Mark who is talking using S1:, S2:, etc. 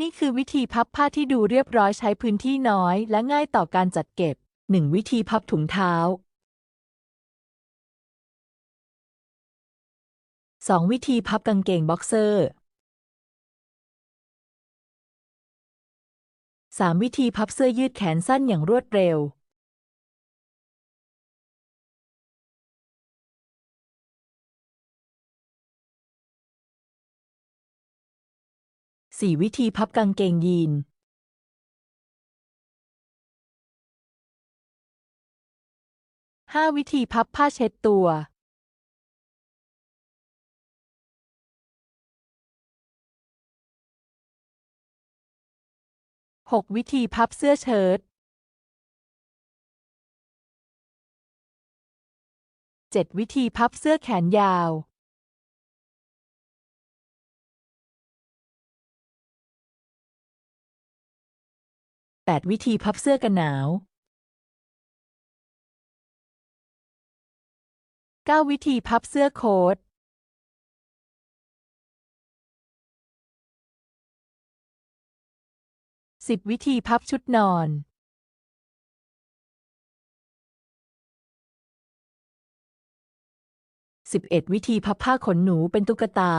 S1: นี่คือวิธีพับผ้าที่ดูเรียบร้อยใช้พื้นที่น้อย และง่ายต่อการจัดเก็บ 1. วิธีพับถุงเท้า 2. วิธีพับกางเกงบ็อกเซอร์ 3. วิธีพับเสื้อยืดแขนสั้นอย่างรวดเร็ว 4. วิธีพับกางเกงยีน 5. วิธีพับผ้าเช็ดตัว 6. วิธีพับเสื้อเชิ้ต 7. วิธีพับเสื้อแขนยาว 8. วิธีพับเสื้อกันหนาว 9. วิธีพับเสื้อโค้ท 10. วิธีพับชุดนอน 11. วิธีพับผ้าขนหนูเป็นตุ๊กตา